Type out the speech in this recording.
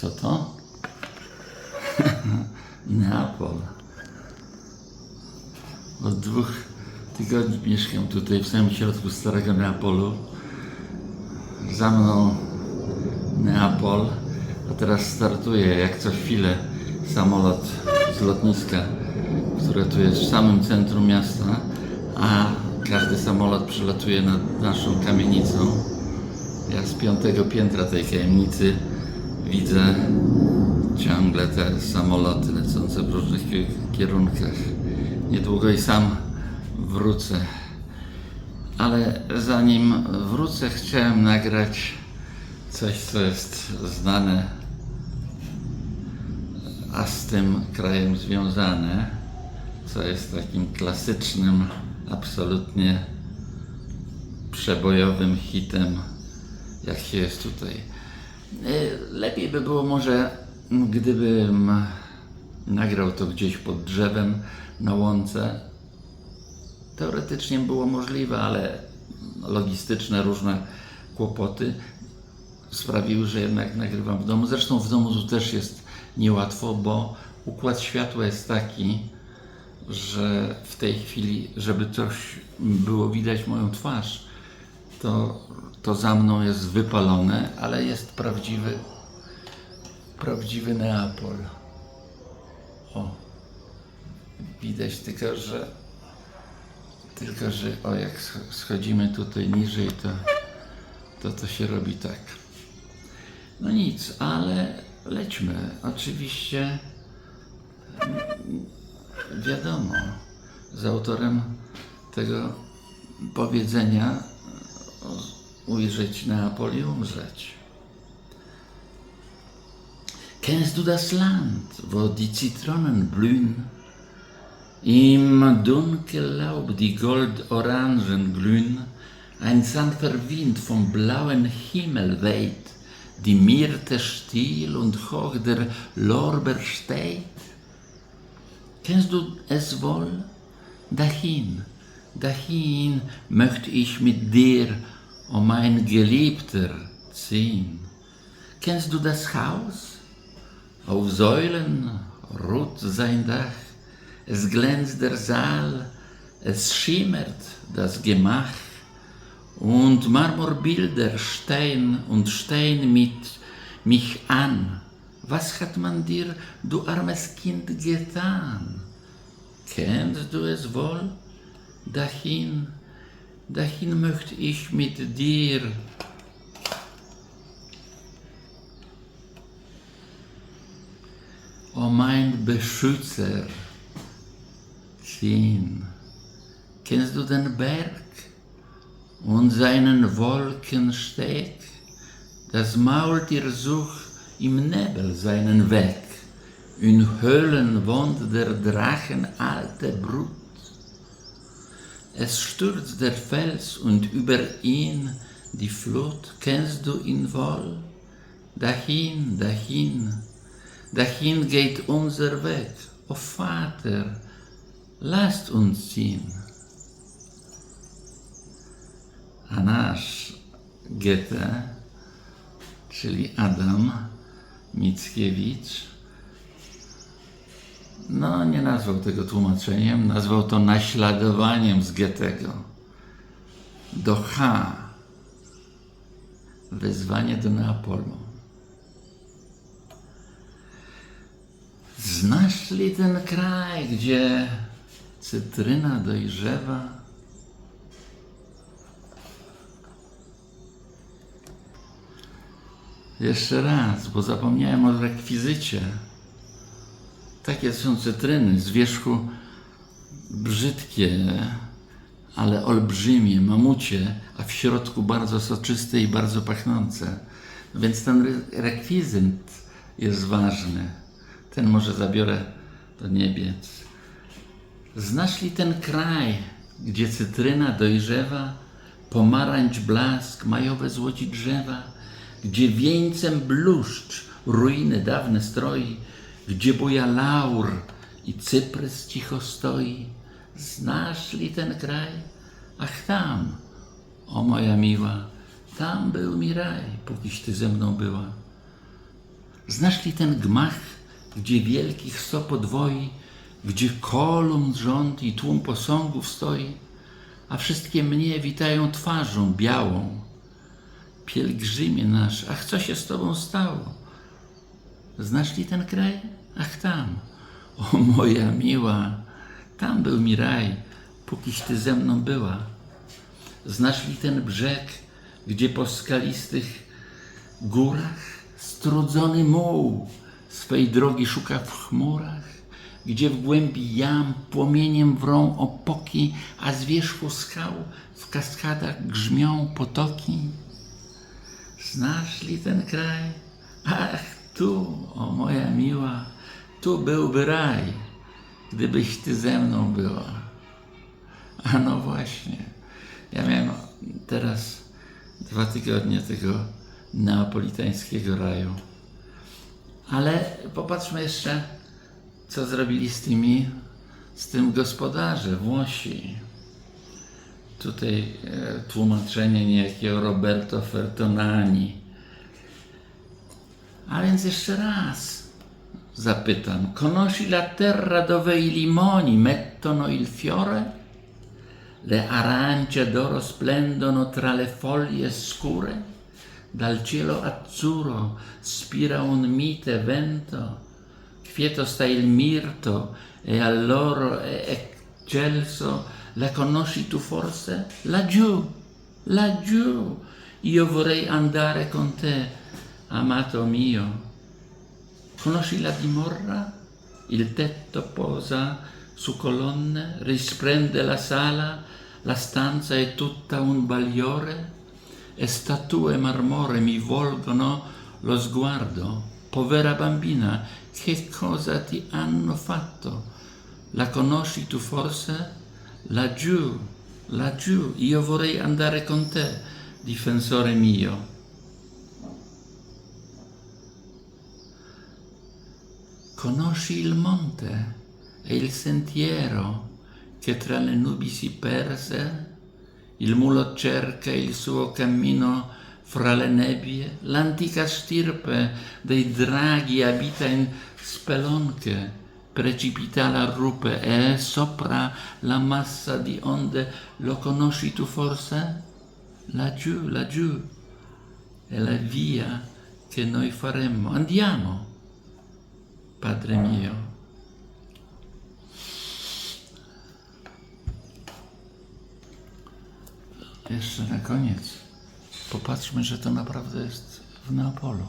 Co to? Neapol. Od dwóch tygodni mieszkam tutaj w samym środku Starego Neapolu. Za mną Neapol, a teraz startuje jak co chwilę samolot z lotniska, które tu jest w samym centrum miasta, a każdy samolot przylatuje nad naszą kamienicą. Ja z piątego piętra tej kamienicy widzę ciągle te samoloty lecące w różnych ki- kierunkach. Niedługo i sam wrócę. Ale zanim wrócę, chciałem nagrać coś, co jest znane, a z tym krajem związane, co jest takim klasycznym, absolutnie przebojowym hitem, jak się jest tutaj. Y, Lepiej by było może, gdybym nagrał to gdzieś pod drzewem na łące. Teoretycznie było możliwe, ale logistyczne różne kłopoty sprawiły, że jednak nagrywam w domu. Zresztą w domu też jest niełatwo, bo układ światła jest taki, że w tej chwili, żeby coś było widać moją twarz, to, to za mną jest wypalone, ale jest prawdziwy, prawdziwy Neapol. O, widać tylko, że tylko, że o, jak sch- schodzimy tutaj niżej, to, to to się robi tak. No nic, ale lećmy. Oczywiście mm, wiadomo, z autorem tego powiedzenia ujrzeć Neapol i umrzeć. Kennst du das Land, wo die Zitronen blühen? Im Dunkellaub die Goldorangen glühen, ein sanfter Wind vom blauen Himmel weht, die Myrte still und hoch der Lorbeer steht? Kennst du es wohl? Dahin, dahin möchte ich mit dir, o mein Geliebter, ziehen. Kennst du das Haus? Auf Säulen ruht sein Dach, es glänzt der Saal, es schimmert das Gemach, und Marmorbilder stehen und stehen mit mich an. Was hat man dir, du armes Kind, getan? Kennst du es wohl? Dahin, dahin möchte ich mit dir. O mein Beschützer, ziehen. Kennst du den Berg und seinen Wolkensteg? Das Maultier sucht im Nebel seinen Weg. In Höhlen wohnt der Drachen alte Brut. Es stürzt der Fels und über ihn die Flut. Kennst du ihn wohl? Dahin, dahin, dahin geht unser Weg. O Vater, lasst uns ziehen. A nasz Goethe, czyli Adam Mickiewicz, no nie nazwał tego tłumaczeniem, nazwał to naśladowaniem z Goethego. Do H. Wezwanie do Neapolu. Znasz li ten kraj, gdzie cytryna dojrzewa? Jeszcze raz, bo zapomniałem o rekwizycie. Takie są cytryny z wierzchu brzydkie, ale olbrzymie, mamucie, a w środku bardzo soczyste i bardzo pachnące. Więc ten re- rekwizyt jest ważny. Ten może zabiorę do niebiec. Znasz li ten kraj, gdzie cytryna dojrzewa, pomarańcz blask, majowe złoci drzewa, gdzie wieńcem bluszcz ruiny dawne stroi, gdzie buja laur i cyprys cicho stoi? Znasz li ten kraj? Ach tam, o moja miła, tam był mi raj, pókiś ty ze mną była. Znasz li ten gmach, gdzie wielkich sto podwoi, gdzie kolumn rząd i tłum posągów stoi, a wszystkie mnie witają twarzą białą. Pielgrzymie nasz, ach, co się z tobą stało? Znasz li ten kraj? Ach, tam. O, moja miła, tam był mi raj, pókiś ty ze mną była. Znasz li ten brzeg, gdzie po skalistych górach strudzony muł swej drogi szuka w chmurach, gdzie w głębi jam płomieniem wrą opoki, a z wierzchu skał w kaskadach grzmią potoki? Znasz li ten kraj? Ach, tu, o moja miła, tu byłby raj, gdybyś ty ze mną była. A no właśnie, ja miałem teraz dwa tygodnie tego neapolitańskiego raju. Ale popatrzmy jeszcze, co zrobili z tymi, z tym gospodarze Włosi. Tutaj e, tłumaczenie niejakiego Roberto Fertonani. A więc jeszcze zapytam. Conosci la terra dove i limoni mettono il fiore? Le arance d'oro splendono tra le foglie scure? Dal cielo azzurro spira un mite vento, quieto sta il mirto e allora è eccelso. La conosci tu forse? Laggiù, laggiù, io vorrei andare con te, amato mio. Conosci la dimorra? Il tetto posa su colonne, risplende la sala, la stanza è tutta un bagliore e statue marmore mi volgono lo sguardo. Povera bambina, che cosa ti hanno fatto? La conosci tu forse? Laggiù, laggiù, io vorrei andare con te, difensore mio. Conosci il monte e il sentiero che tra le nubi si perse? Il mulo cerca il suo cammino fra le nebbie? L'antica stirpe dei draghi abita in spelonche, precipita la rupe e sopra la massa di onde lo conosci tu forse? Laggiù, laggiù è la via che noi faremmo. Andiamo, Padre mio. Jeszcze na koniec. Popatrzmy, że to naprawdę jest w Neapolu.